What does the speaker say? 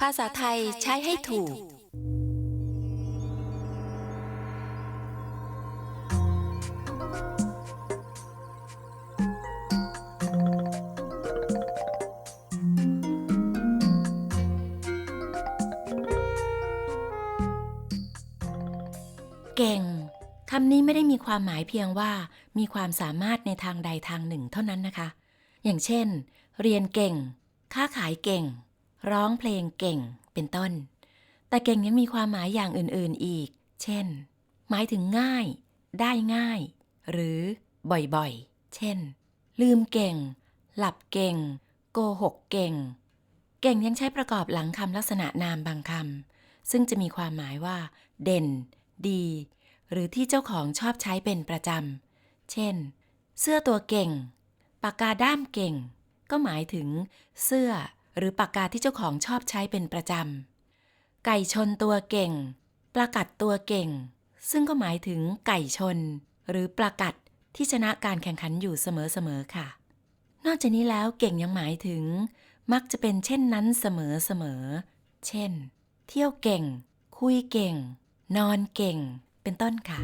ภาษาไทยใช้ให้ถูก เก่ง คำนี้ไม่ได้มีความหมายเพียงว่ามีความสามารถในทางใดทางหนึ่งเท่านั้นนะคะ อย่างเช่น เรียนเก่ง ค้าขายเก่ง ร้องเพลงเก่งเป็นต้น แต่เก่งยังมีความหมายอย่างอื่นๆอีก เช่น หมายถึงง่าย ได้ง่าย หรือบ่อยๆ เช่น ลืมเก่ง หลับเก่ง โกหกเก่ง เก่งยังใช้ประกอบหลังคำลักษณะนามบางคำซึ่งจะมีความหมายว่า เด่น ดี หรือที่เจ้าของชอบใช้เป็นประจำ เช่น เสื้อตัวเก่ง ปากกาด้ามเก่ง ก็หมายถึง เสื้อ หรือปากกาที่เจ้าของชอบใช้เป็นประจำ ไก่ชนตัวเก่งปลากัดตัวเก่ง ซึ่งก็หมายถึงไก่ชน หรือปลากัดที่ชนะการแข่งขันอยู่เสมอๆค่ะ นอกจากนี้แล้วเก่งยังหมายถึง มักจะเป็นเช่นนั้นเสมอๆ เช่น เที่ยวเก่ง คุยเก่ง นอนเก่ง เป็นต้นค่ะ